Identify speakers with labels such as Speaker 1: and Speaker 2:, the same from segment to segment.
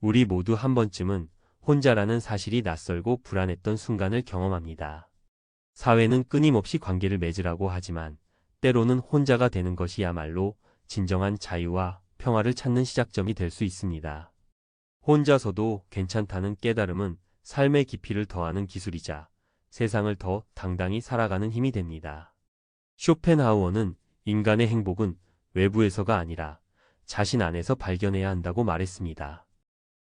Speaker 1: 우리 모두 한 번쯤은 혼자라는 사실이 낯설고 불안했던 순간을 경험합니다. 사회는 끊임없이 관계를 맺으라고 하지만 때로는 혼자가 되는 것이야말로 진정한 자유와 평화를 찾는 시작점이 될 수 있습니다. 혼자서도 괜찮다는 깨달음은 삶의 깊이를 더하는 기술이자 세상을 더 당당히 살아가는 힘이 됩니다. 쇼펜하우어는 인간의 행복은 외부에서가 아니라 자신 안에서 발견해야 한다고 말했습니다.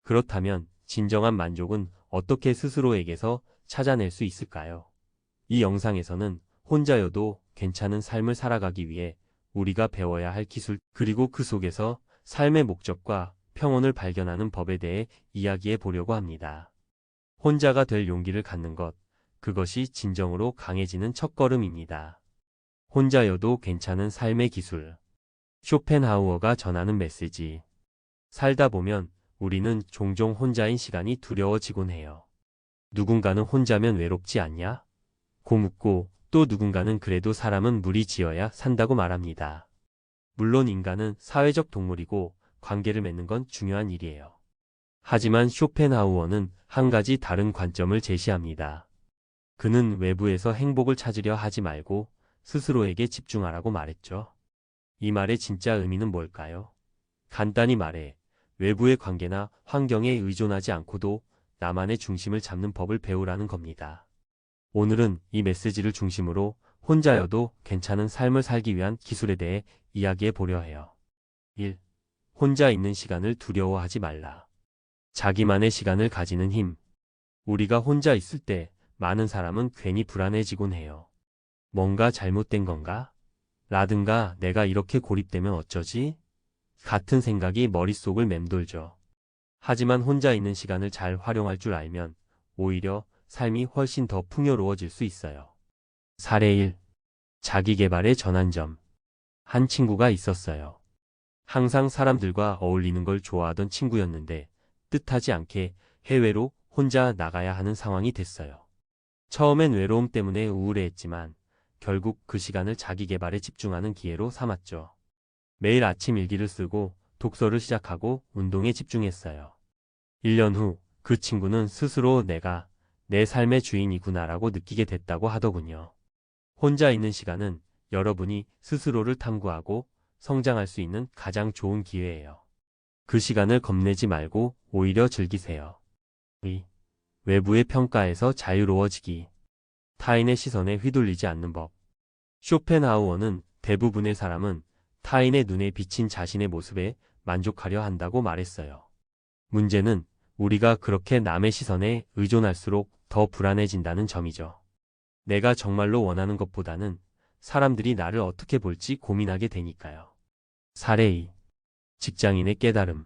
Speaker 1: 그렇다면 진정한 만족은 어떻게 스스로에게서 찾아낼 수 있을까요? 이 영상에서는 혼자여도 괜찮은 삶을 살아가기 위해 우리가 배워야 할 기술 그리고 그 속에서 삶의 목적과 평온을 발견하는 법에 대해 이야기해 보려고 합니다. 혼자가 될 용기를 갖는 것, 그것이 진정으로 강해지는 첫걸음입니다. 혼자여도 괜찮은 삶의 기술. 쇼펜하우어가 전하는 메시지. 살다 보면 우리는 종종 혼자인 시간이 두려워지곤 해요. 누군가는 혼자면 외롭지 않냐? 고 묻고 또 누군가는 그래도 사람은 무리 지어야 산다고 말합니다. 물론 인간은 사회적 동물이고 관계를 맺는 건 중요한 일이에요. 하지만 쇼펜하우어는 한 가지 다른 관점을 제시합니다. 그는 외부에서 행복을 찾으려 하지 말고 스스로에게 집중하라고 말했죠. 이 말의 진짜 의미는 뭘까요? 간단히 말해 외부의 관계나 환경에 의존하지 않고도 나만의 중심을 잡는 법을 배우라는 겁니다. 오늘은 이 메시지를 중심으로 혼자여도 괜찮은 삶을 살기 위한 기술에 대해 이야기해 보려 해요. 1. 혼자 있는 시간을 두려워하지 말라. 자기만의 시간을 가지는 힘. 우리가 혼자 있을 때 많은 사람은 괜히 불안해지곤 해요. 뭔가 잘못된 건가? 라든가 내가 이렇게 고립되면 어쩌지? 같은 생각이 머릿속을 맴돌죠. 하지만 혼자 있는 시간을 잘 활용할 줄 알면 오히려 삶이 훨씬 더 풍요로워질 수 있어요. 사례 1. 자기개발의 전환점. 한 친구가 있었어요. 항상 사람들과 어울리는 걸 좋아하던 친구였는데 뜻하지 않게 해외로 혼자 나가야 하는 상황이 됐어요. 처음엔 외로움 때문에 우울해했지만 결국 그 시간을 자기 개발에 집중하는 기회로 삼았죠. 매일 아침 일기를 쓰고 독서를 시작하고 운동에 집중했어요. 1년 후 그 친구는 스스로 내가 내 삶의 주인이구나라고 느끼게 됐다고 하더군요. 혼자 있는 시간은 여러분이 스스로를 탐구하고 성장할 수 있는 가장 좋은 기회예요. 그 시간을 겁내지 말고 오히려 즐기세요. 2. 외부의 평가에서 자유로워지기. 타인의 시선에 휘둘리지 않는 법. 쇼펜하우어는 대부분의 사람은 타인의 눈에 비친 자신의 모습에 만족하려 한다고 말했어요. 문제는 우리가 그렇게 남의 시선에 의존할수록 더 불안해진다는 점이죠. 내가 정말로 원하는 것보다는 사람들이 나를 어떻게 볼지 고민하게 되니까요. 사례 2. 직장인의 깨달음.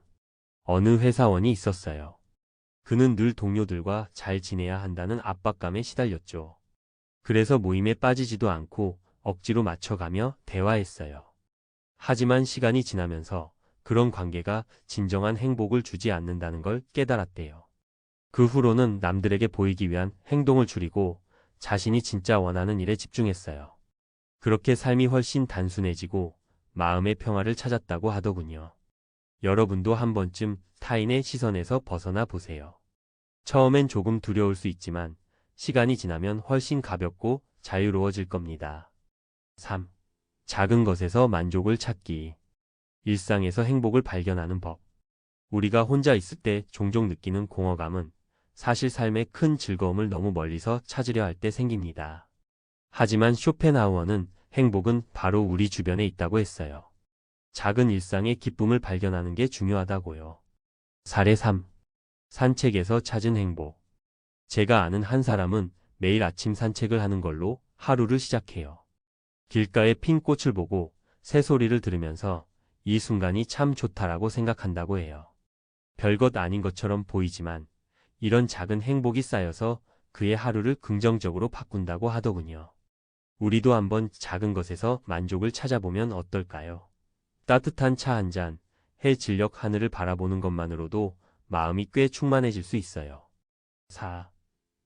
Speaker 1: 어느 회사원이 있었어요. 그는 늘 동료들과 잘 지내야 한다는 압박감에 시달렸죠. 그래서 모임에 빠지지도 않고 억지로 맞춰가며 대화했어요. 하지만 시간이 지나면서 그런 관계가 진정한 행복을 주지 않는다는 걸 깨달았대요. 그 후로는 남들에게 보이기 위한 행동을 줄이고 자신이 진짜 원하는 일에 집중했어요. 그렇게 삶이 훨씬 단순해지고 마음의 평화를 찾았다고 하더군요. 여러분도 한 번쯤 타인의 시선에서 벗어나 보세요. 처음엔 조금 두려울 수 있지만 시간이 지나면 훨씬 가볍고 자유로워질 겁니다. 3. 작은 것에서 만족을 찾기. 일상에서 행복을 발견하는 법. 우리가 혼자 있을 때 종종 느끼는 공허감은 사실 삶의 큰 즐거움을 너무 멀리서 찾으려 할 때 생깁니다. 하지만 쇼펜하우어는 행복은 바로 우리 주변에 있다고 했어요. 작은 일상의 기쁨을 발견하는 게 중요하다고요. 사례 3. 산책에서 찾은 행복. 제가 아는 한 사람은 매일 아침 산책을 하는 걸로 하루를 시작해요. 길가에 핀 꽃을 보고 새소리를 들으면서 이 순간이 참 좋다라고 생각한다고 해요. 별것 아닌 것처럼 보이지만 이런 작은 행복이 쌓여서 그의 하루를 긍정적으로 바꾼다고 하더군요. 우리도 한번 작은 것에서 만족을 찾아보면 어떨까요? 따뜻한 차 한 잔, 해 진력 하늘을 바라보는 것만으로도 마음이 꽤 충만해질 수 있어요. 4.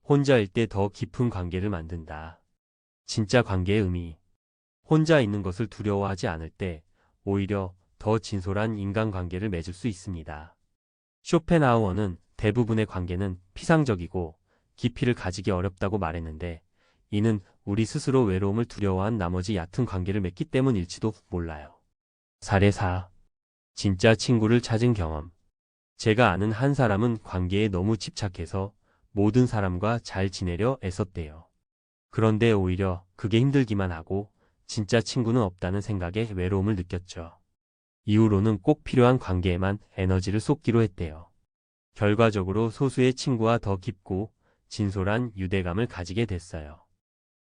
Speaker 1: 혼자일 때 더 깊은 관계를 만든다. 진짜 관계의 의미. 혼자 있는 것을 두려워하지 않을 때 오히려 더 진솔한 인간관계를 맺을 수 있습니다. 쇼펜하우어는 대부분의 관계는 피상적이고 깊이를 가지기 어렵다고 말했는데 이는 우리 스스로 외로움을 두려워한 나머지 얕은 관계를 맺기 때문일지도 몰라요. 사례 4. 진짜 친구를 찾은 경험. 제가 아는 한 사람은 관계에 너무 집착해서 모든 사람과 잘 지내려 애썼대요. 그런데 오히려 그게 힘들기만 하고 진짜 친구는 없다는 생각에 외로움을 느꼈죠. 이후로는 꼭 필요한 관계에만 에너지를 쏟기로 했대요. 결과적으로 소수의 친구와 더 깊고 진솔한 유대감을 가지게 됐어요.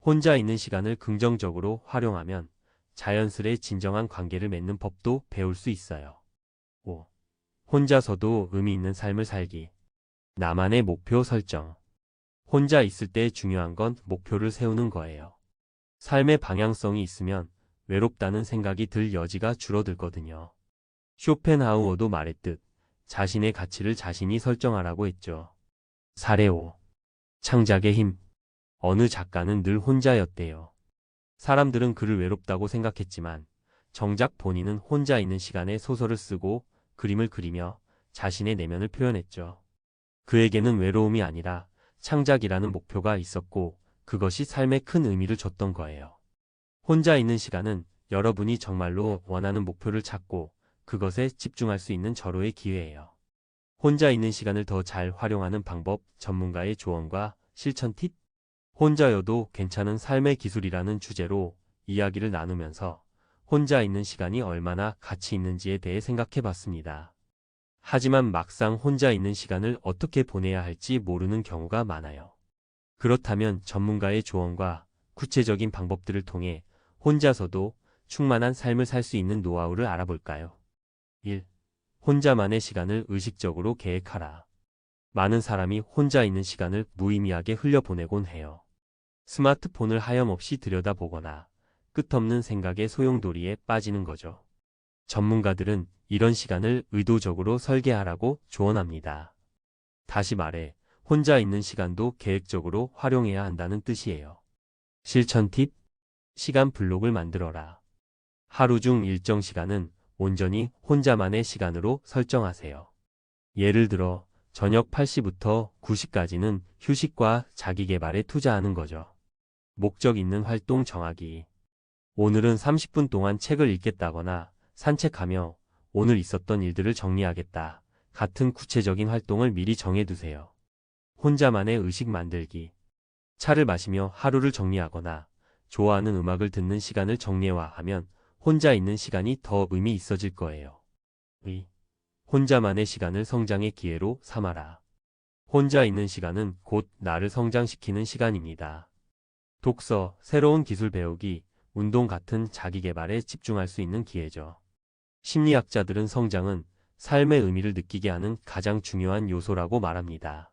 Speaker 1: 혼자 있는 시간을 긍정적으로 활용하면 자연스레 진정한 관계를 맺는 법도 배울 수 있어요. 5. 혼자서도 의미 있는 삶을 살기. 나만의 목표 설정. 혼자 있을 때 중요한 건 목표를 세우는 거예요. 삶의 방향성이 있으면 외롭다는 생각이 들 여지가 줄어들거든요. 쇼펜하우어도 말했듯 자신의 가치를 자신이 설정하라고 했죠. 사례 5. 창작의 힘. 어느 작가는 늘 혼자였대요. 사람들은 그를 외롭다고 생각했지만 정작 본인은 혼자 있는 시간에 소설을 쓰고 그림을 그리며 자신의 내면을 표현했죠. 그에게는 외로움이 아니라 창작이라는 목표가 있었고 그것이 삶에 큰 의미를 줬던 거예요. 혼자 있는 시간은 여러분이 정말로 원하는 목표를 찾고 그것에 집중할 수 있는 절호의 기회예요. 혼자 있는 시간을 더 잘 활용하는 방법, 전문가의 조언과 실천 팁, 혼자여도 괜찮은 삶의 기술이라는 주제로 이야기를 나누면서 혼자 있는 시간이 얼마나 가치 있는지에 대해 생각해 봤습니다. 하지만 막상 혼자 있는 시간을 어떻게 보내야 할지 모르는 경우가 많아요. 그렇다면 전문가의 조언과 구체적인 방법들을 통해 혼자서도 충만한 삶을 살 수 있는 노하우를 알아볼까요? 1. 혼자만의 시간을 의식적으로 계획하라. 많은 사람이 혼자 있는 시간을 무의미하게 흘려보내곤 해요. 스마트폰을 하염없이 들여다보거나 끝없는 생각의 소용돌이에 빠지는 거죠. 전문가들은 이런 시간을 의도적으로 설계하라고 조언합니다. 다시 말해, 혼자 있는 시간도 계획적으로 활용해야 한다는 뜻이에요. 실천 팁, 시간 블록을 만들어라. 하루 중 일정 시간은 온전히 혼자만의 시간으로 설정하세요. 예를 들어, 저녁 8시부터 9시까지는 휴식과 자기 개발에 투자하는 거죠. 목적 있는 활동 정하기. 오늘은 30분 동안 책을 읽겠다거나 산책하며 오늘 있었던 일들을 정리하겠다. 같은 구체적인 활동을 미리 정해두세요. 혼자만의 의식 만들기. 차를 마시며 하루를 정리하거나 좋아하는 음악을 듣는 시간을 정리화하면 혼자 있는 시간이 더 의미 있어질 거예요. 의. 혼자만의 시간을 성장의 기회로 삼아라. 혼자 있는 시간은 곧 나를 성장시키는 시간입니다. 독서, 새로운 기술 배우기, 운동 같은 자기 개발에 집중할 수 있는 기회죠. 심리학자들은 성장은 삶의 의미를 느끼게 하는 가장 중요한 요소라고 말합니다.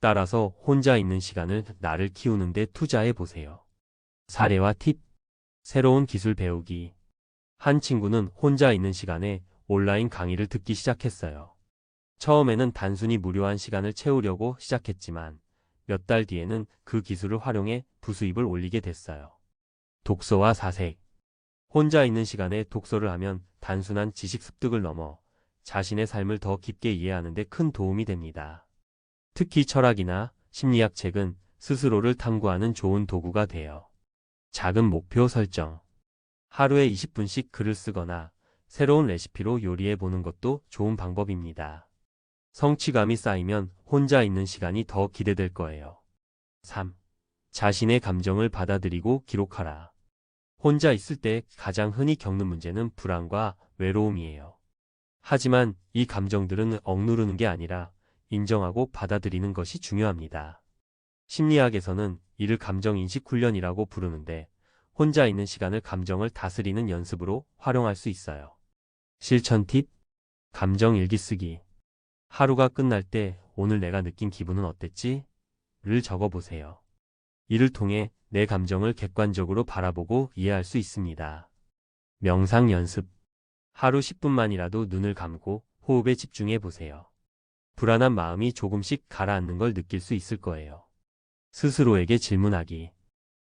Speaker 1: 따라서 혼자 있는 시간을 나를 키우는 데 투자해 보세요. 사례와 팁. 새로운 기술 배우기. 한 친구는 혼자 있는 시간에 온라인 강의를 듣기 시작했어요. 처음에는 단순히 무료한 시간을 채우려고 시작했지만 몇 달 뒤에는 그 기술을 활용해 부수입을 올리게 됐어요. 독서와 사색. 혼자 있는 시간에 독서를 하면 단순한 지식 습득을 넘어 자신의 삶을 더 깊게 이해하는 데 큰 도움이 됩니다. 특히 철학이나 심리학 책은 스스로를 탐구하는 좋은 도구가 돼요. 작은 목표 설정. 하루에 20분씩 글을 쓰거나 새로운 레시피로 요리해 보는 것도 좋은 방법입니다. 성취감이 쌓이면 혼자 있는 시간이 더 기대될 거예요. 3. 자신의 감정을 받아들이고 기록하라. 혼자 있을 때 가장 흔히 겪는 문제는 불안과 외로움이에요. 하지만 이 감정들은 억누르는 게 아니라 인정하고 받아들이는 것이 중요합니다. 심리학에서는 이를 감정인식 훈련이라고 부르는데 혼자 있는 시간을 감정을 다스리는 연습으로 활용할 수 있어요. 실천 팁, 감정 일기 쓰기. 하루가 끝날 때 오늘 내가 느낀 기분은 어땠지? 를 적어보세요. 이를 통해 내 감정을 객관적으로 바라보고 이해할 수 있습니다. 명상 연습. 하루 10분만이라도 눈을 감고 호흡에 집중해 보세요. 불안한 마음이 조금씩 가라앉는 걸 느낄 수 있을 거예요. 스스로에게 질문하기.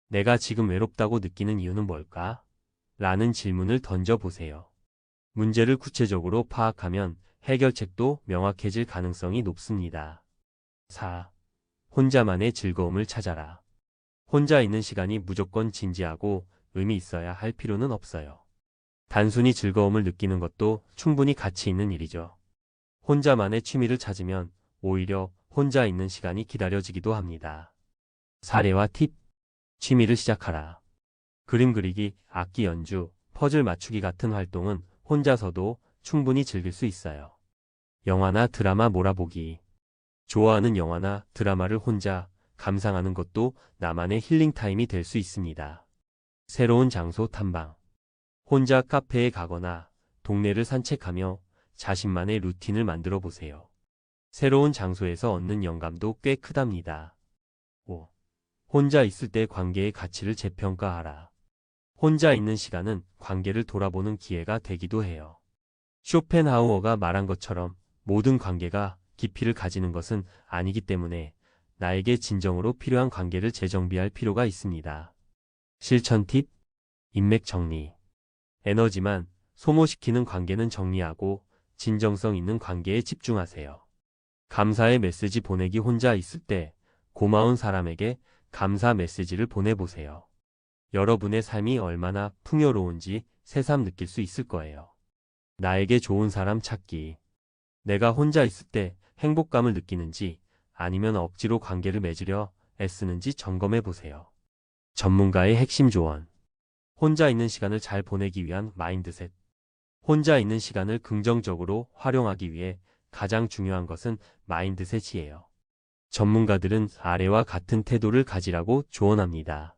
Speaker 1: 내가 지금 외롭다고 느끼는 이유는 뭘까? 라는 질문을 던져 보세요. 문제를 구체적으로 파악하면 해결책도 명확해질 가능성이 높습니다. 4. 혼자만의 즐거움을 찾아라. 혼자 있는 시간이 무조건 진지하고 의미 있어야 할 필요는 없어요. 단순히 즐거움을 느끼는 것도 충분히 가치 있는 일이죠. 혼자만의 취미를 찾으면 오히려 혼자 있는 시간이 기다려지기도 합니다. 사례와 팁. 취미를 시작하라. 그림 그리기, 악기 연주, 퍼즐 맞추기 같은 활동은 혼자서도 충분히 즐길 수 있어요. 영화나 드라마 몰아보기. 좋아하는 영화나 드라마를 혼자 감상하는 것도 나만의 힐링 타임이 될 수 있습니다. 새로운 장소 탐방. 혼자 카페에 가거나 동네를 산책하며 자신만의 루틴을 만들어 보세요. 새로운 장소에서 얻는 영감도 꽤 크답니다. 5. 혼자 있을 때 관계의 가치를 재평가하라. 혼자 있는 시간은 관계를 돌아보는 기회가 되기도 해요. 쇼펜하우어가 말한 것처럼 모든 관계가 깊이를 가지는 것은 아니기 때문에 나에게 진정으로 필요한 관계를 재정비할 필요가 있습니다. 실천 팁, 인맥 정리. 에너지만 소모시키는 관계는 정리하고 진정성 있는 관계에 집중하세요. 감사의 메시지 보내기 혼자 있을 때 고마운 사람에게 감사 메시지를 보내보세요. 여러분의 삶이 얼마나 풍요로운지 새삼 느낄 수 있을 거예요. 나에게 좋은 사람 찾기. 내가 혼자 있을 때 행복감을 느끼는지 아니면 억지로 관계를 맺으려 애쓰는지 점검해 보세요. 전문가의 핵심 조언. 혼자 있는 시간을 잘 보내기 위한 마인드셋. 혼자 있는 시간을 긍정적으로 활용하기 위해 가장 중요한 것은 마인드셋이에요. 전문가들은 아래와 같은 태도를 가지라고 조언합니다.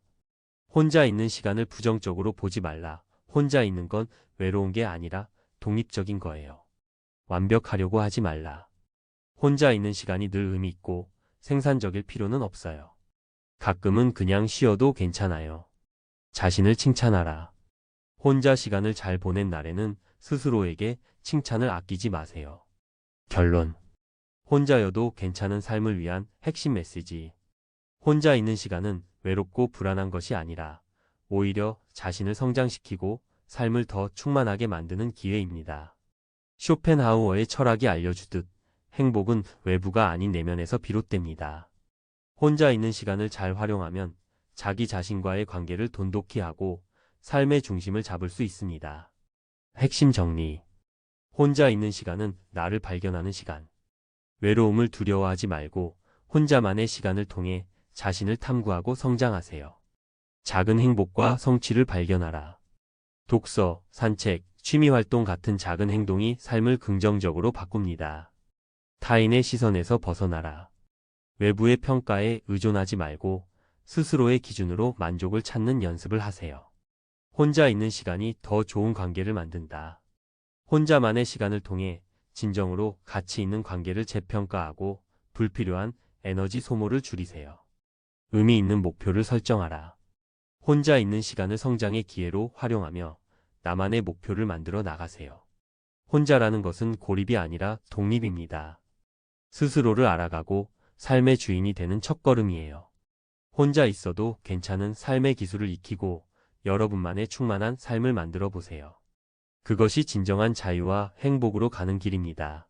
Speaker 1: 혼자 있는 시간을 부정적으로 보지 말라. 혼자 있는 건 외로운 게 아니라 독립적인 거예요. 완벽하려고 하지 말라. 혼자 있는 시간이 늘 의미 있고 생산적일 필요는 없어요. 가끔은 그냥 쉬어도 괜찮아요. 자신을 칭찬하라. 혼자 시간을 잘 보낸 날에는 스스로에게 칭찬을 아끼지 마세요. 결론. 혼자여도 괜찮은 삶을 위한 핵심 메시지. 혼자 있는 시간은 외롭고 불안한 것이 아니라 오히려 자신을 성장시키고 삶을 더 충만하게 만드는 기회입니다. 쇼펜하우어의 철학이 알려주듯 행복은 외부가 아닌 내면에서 비롯됩니다. 혼자 있는 시간을 잘 활용하면 자기 자신과의 관계를 돈독히 하고 삶의 중심을 잡을 수 있습니다. 핵심 정리. 혼자 있는 시간은 나를 발견하는 시간. 외로움을 두려워하지 말고 혼자만의 시간을 통해 자신을 탐구하고 성장하세요. 작은 행복과 성취를 발견하라. 독서, 산책, 취미 활동 같은 작은 행동이 삶을 긍정적으로 바꿉니다. 타인의 시선에서 벗어나라. 외부의 평가에 의존하지 말고 스스로의 기준으로 만족을 찾는 연습을 하세요. 혼자 있는 시간이 더 좋은 관계를 만든다. 혼자만의 시간을 통해 진정으로 가치 있는 관계를 재평가하고 불필요한 에너지 소모를 줄이세요. 의미 있는 목표를 설정하라. 혼자 있는 시간을 성장의 기회로 활용하며 나만의 목표를 만들어 나가세요. 혼자라는 것은 고립이 아니라 독립입니다. 스스로를 알아가고 삶의 주인이 되는 첫걸음이에요. 혼자 있어도 괜찮은 삶의 기술을 익히고 여러분만의 충만한 삶을 만들어 보세요. 그것이 진정한 자유와 행복으로 가는 길입니다.